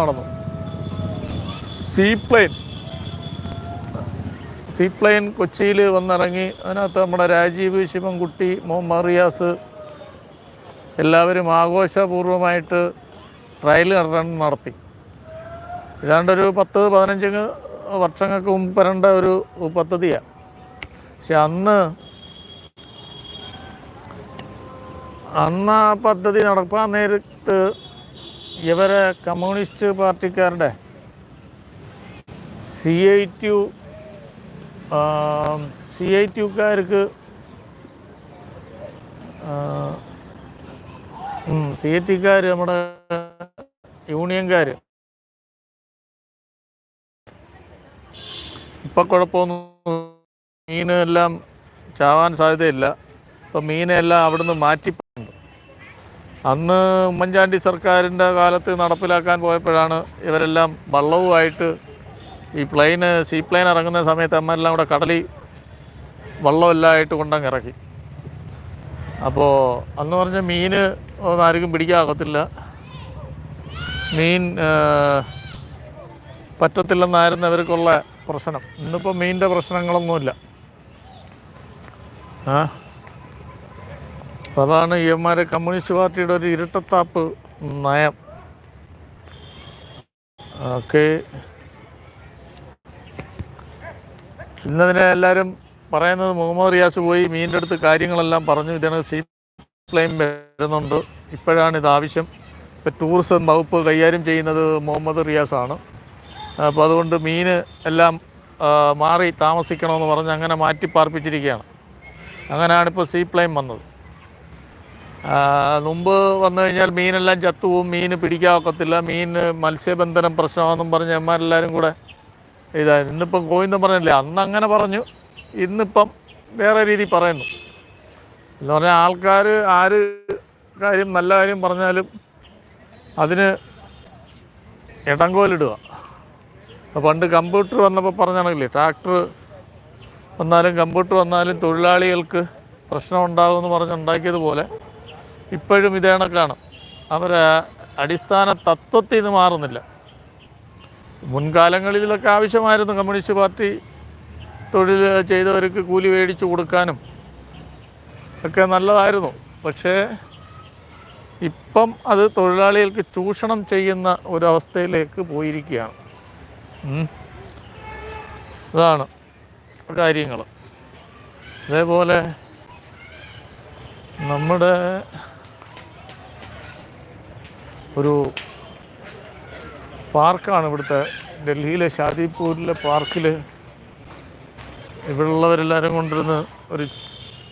നടന്നു. Seaplane seaplane കൊച്ചിയിൽ വന്നിറങ്ങി. അതിനകത്ത് നമ്മുടെ രാജീവ് ശിവൻകുട്ടി മുഹമ്മദ് റിയാസ് എല്ലാവരും ആഘോഷപൂർവമായിട്ട് ട്രയൽ റൺ നടത്തി. ഏതാണ്ടൊരു പത്ത് പതിനഞ്ച് വർഷങ്ങൾക്ക് മുമ്പ് വരേണ്ട ഒരു പദ്ധതിയാണ്. പക്ഷെ അന്ന് അന്ന് ആ പദ്ധതി നടപ്പാൻ നേരത്ത് ഇവരെ communist പാർട്ടിക്കാരുടെ C I T C I ടിക്കാർക്ക് C I ടിക്കാർ നമ്മുടെ യൂണിയൻകാർ ഇപ്പം കുഴപ്പമൊന്നും മീനെല്ലാം ചാവാൻ സാധ്യതയില്ല. ഇപ്പം മീനെല്ലാം അവിടുന്ന് മാറ്റിപ്പോയിട്ടുണ്ട് അന്ന് ഉമ്മൻചാണ്ടി സർക്കാരിന്റെ കാലത്ത് നടപ്പിലാക്കാൻ പോയപ്പോഴാണ് ഇവരെല്ലാം വള്ളവുമായിട്ട് ഈ പ്ലെയിന് സീ പ്ലെയിൻ ഇറങ്ങുന്ന സമയത്ത് അമ്മരെല്ലാം കൂടെ കടലിൽ വള്ളമെല്ലാമായിട്ട് കൊണ്ടങ്ങ് ഇറക്കി. അപ്പോൾ അന്ന് പറഞ്ഞ മീൻ ഒന്നും ആർക്കും പിടിക്കാകത്തില്ല. മീൻ പറ്റത്തില്ലെന്നായിരുന്നു അവർക്കുള്ള പ്രശ്നം. ഇന്നിപ്പോൾ മീനിന്റെ പ്രശ്നങ്ങളൊന്നുമില്ല. ആ? അപ്പോൾ അതാണ് ഇവന്മാരെ കമ്മ്യൂണിസ്റ്റ് പാർട്ടിയുടെ ഒരു ഇരട്ടത്താപ്പ് നയം. ഓക്കെ. ഇന്നതിനെ എല്ലാവരും പറയുന്നത് മുഹമ്മദ് റിയാസ് പോയി മീന്റെ അടുത്ത് കാര്യങ്ങളെല്ലാം പറഞ്ഞു ഇതാണ് സീ പ്ലെയിൻ വരുന്നുണ്ട്. ഇപ്പോഴാണ് ഇത് ആവശ്യം. ഇപ്പോൾ ടൂറിസം വകുപ്പ് കൈകാര്യം ചെയ്യുന്നത് മുഹമ്മദ് റിയാസാണ് അപ്പോൾ അതുകൊണ്ട് മീൻ എല്ലാം മാറി താമസിക്കണമെന്ന് പറഞ്ഞ് അങ്ങനെ മാറ്റി പാർപ്പിച്ചിരിക്കുകയാണ് അങ്ങനെയാണ് ഇപ്പോൾ സീ പ്ലെയിൻ വന്നത്. മുമ്പ് വന്നു കഴിഞ്ഞാൽ മീനെല്ലാം ചത്തുപോകും മീൻ പിടിക്കാൻ ഒക്കത്തില്ല മീൻ മത്സ്യബന്ധനം പ്രശ്നമാണെന്നും പറഞ്ഞ് എമ്മാരെല്ലാവരും കൂടെ ഇതായി. ഇന്നിപ്പം ഗോവിന്ദൻ പറഞ്ഞില്ലേ അന്ന് അങ്ങനെ പറഞ്ഞു ഇന്നിപ്പം വേറെ രീതി പറയുന്നു. എന്ന് പറഞ്ഞാൽ ആൾക്കാർ ആര് കാര്യം നല്ല കാര്യം പറഞ്ഞാലും അതിന് ഇടങ്കോലിടുക. പണ്ട് കമ്പ്യൂട്ടർ വന്നപ്പോൾ പറഞ്ഞാണെങ്കിലേ ട്രാക്ടർ വന്നാലും കമ്പ്യൂട്ടർ വന്നാലും തൊഴിലാളികൾക്ക് പ്രശ്നം ഉണ്ടാകുമെന്ന് പറഞ്ഞുണ്ടാക്കിയതുപോലെ ഇപ്പോഴും ഇതേ കണക്കാണ്. അവർ അടിസ്ഥാന തത്വത്തിൽ നിന്ന് മാറുന്നില്ല. മുൻകാലങ്ങളിലൊക്കെ ആവശ്യമായിരുന്നു കമ്മ്യൂണിസ്റ്റ് പാർട്ടി തൊഴിൽ ചെയ്തവർക്ക് കൂലി മേടിച്ചു കൊടുക്കാനും ഒക്കെ നല്ലതായിരുന്നു. പക്ഷേ ഇപ്പം അത് തൊഴിലാളികൾക്ക് ചൂഷണം ചെയ്യുന്ന ഒരവസ്ഥയിലേക്ക് പോയിരിക്കുകയാണ്. അതാണ് കാര്യങ്ങൾ അതേപോലെ നമ്മുടെ ഒരു പാർക്കാണ് ഇവിടുത്തെ ഡൽഹിയിലെ ഷാദിപൂരിലെ പാർക്കിൽ ഇവിടെയുള്ളവരെല്ലാവരും കൊണ്ടിരുന്ന് ഒരു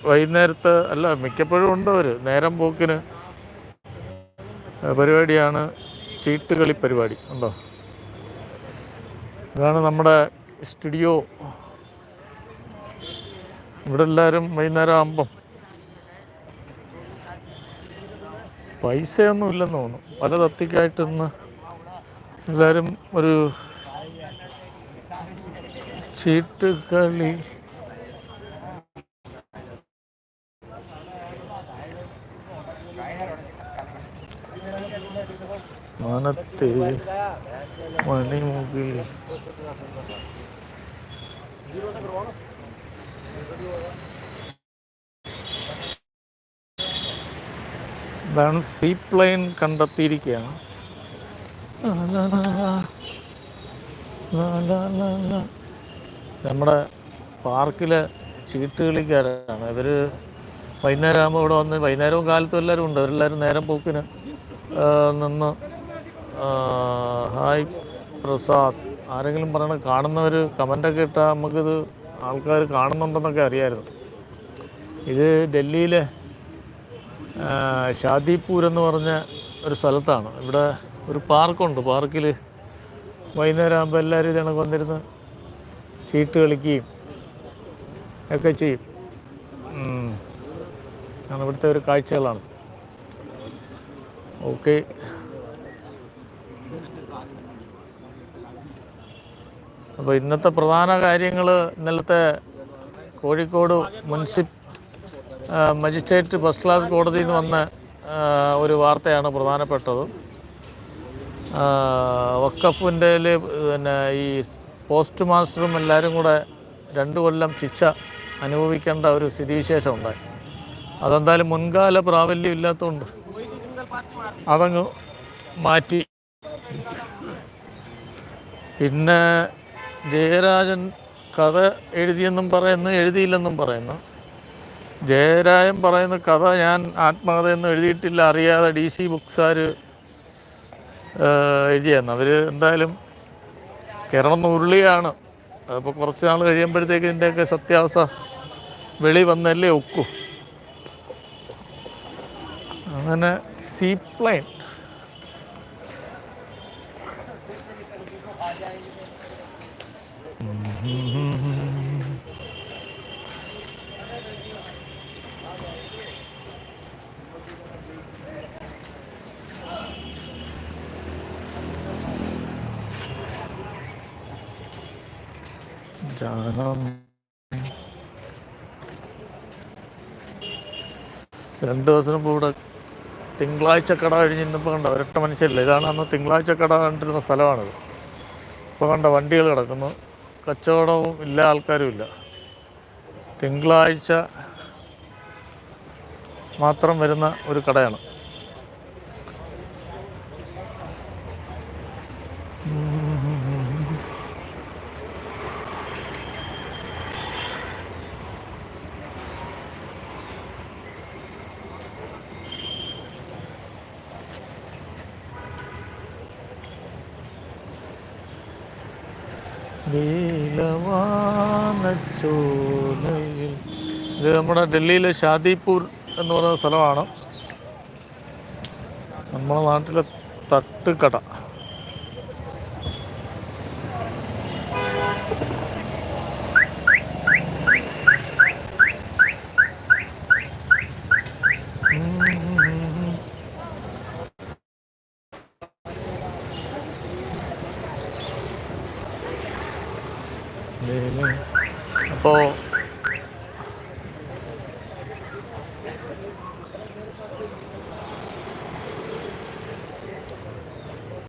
വൈകുന്നേരത്തെ അല്ല മിക്കപ്പോഴും ഉണ്ട് അവർ നേരം പോക്കിന് പരിപാടിയാണ് ചീട്ടുകളി പരിപാടി. ഉണ്ടോ? ഇതാണ് നമ്മുടെ സ്റ്റുഡിയോ. ഇവിടെ എല്ലാവരും വൈകുന്നേരം ആകുമ്പം പൈസയൊന്നും ഇല്ലെന്ന് തോന്നുന്നു. പല തത്തിക്കായിട്ട് ഇന്ന് എല്ലാവരും ഒരു ചീട്ട് കളി. മനത്തെ മണിമുകിൽ. ഇതാണ് സീ പ്ലെയിൻ കണ്ടെത്തിയിരിക്കുകയാണ്. നമ്മുടെ പാർക്കിലെ ചീട്ട് കളിക്കാരാണ്. ഇവർ വൈകുന്നേരം ആകുമ്പോൾ ഇവിടെ വന്ന് വൈകുന്നേരവും കാലത്തും എല്ലാവരും ഉണ്ട്. അവരെല്ലാവരും നേരം പോക്കിന് നിന്ന് ഹായ് പ്രസാദ്. ആരെങ്കിലും പറയണ കാണുന്നവർ കമന്റൊക്കെ ഇട്ടാൽ നമുക്കിത് ആൾക്കാർ കാണുന്നുണ്ടെന്നൊക്കെ അറിയാമായിരുന്നു ഇത് ഡൽഹിയിലെ ഷാദിപൂർ എന്ന് പറഞ്ഞ ഒരു സ്ഥലത്താണ്. ഇവിടെ ഒരു പാർക്കുണ്ട്. പാർക്കിൽ വൈകുന്നേരം ആകുമ്പോൾ എല്ലാവരും ഇതാണ് വന്നിരുന്ന് ചീട്ട് കളിക്കുകയും ഒക്കെ ചെയ്യും. ആണ് ഇവിടുത്തെ ഒരു കാഴ്ചകളാണ്. ഓക്കെ. അപ്പോൾ ഇന്നത്തെ പ്രധാന കാര്യങ്ങൾ ഇന്നലത്തെ കോഴിക്കോട് മുൻസിപ്പ് ആ, മജിസ്ട്രേറ്റ് ഫസ്റ്റ് ക്ലാസ് കോടതിയിൽ നിന്ന് വന്ന ഒരു വാർത്തയാണ് പ്രധാനപ്പെട്ടത്. വക്കഫിന്റെ പിന്നെ ഈ പോസ്റ്റ് മാസ്റ്ററും എല്ലാവരും കൂടെ രണ്ട് കൊല്ലം ശിക്ഷ അനുഭവിക്കേണ്ട ഒരു സ്ഥിതിവിശേഷം ഉണ്ടായി. അതെന്തായാലും മുൻകാല പ്രാബല്യം ഇല്ലാത്തതുകൊണ്ട് അതങ്ങ് മാറ്റി. പിന്നെ ജയരാജൻ കഥ എഴുതിയെന്നും പറയുന്നു എഴുതിയില്ലെന്നും പറയുന്നു. ജയരാജൻ പറയുന്ന കഥ ഞാൻ ആത്മകഥയൊന്നും എഴുതിയിട്ടില്ല. അറിയാതെ ഡി സി ബുക്സാർ എഴുതിയെന്ന്. അവർ എന്തായാലും കിടന്ന് ഉരുളിയാണ്. അതിപ്പോൾ കുറച്ച് നാൾ കഴിയുമ്പോഴത്തേക്ക് ഇതിന്റെയൊക്കെ സത്യാവസ്ഥ വെളി വന്നല്ലേ ഒക്കൂ. അങ്ങനെ സീപ്ലൈൻ. ജാനം രണ്ട് ദിവസം മുമ്പ് ഇവിടെ തിങ്കളാഴ്ച കട കഴിഞ്ഞ് ഇന്നിപ്പോൾ കണ്ട? ഒരൊറ്റ മനുഷ്യരില്ല. ഇതാണ് അന്ന് തിങ്കളാഴ്ച കട കണ്ടിരുന്ന സ്ഥലമാണിത്. ഇപ്പോൾ കണ്ട വണ്ടികൾ കിടക്കുന്നു. കച്ചവടവും ഇല്ല ആൾക്കാരും ഇല്ല. തിങ്കളാഴ്ച മാത്രം വരുന്ന ഒരു കടയാണ്. ഇത് നമ്മുടെ ഡൽഹിയിലെ ഷാദിപൂർ എന്ന് പറയുന്ന സ്ഥലമാണ്. നമ്മുടെ നാട്ടിലെ തട്ടുകട. അപ്പോൾ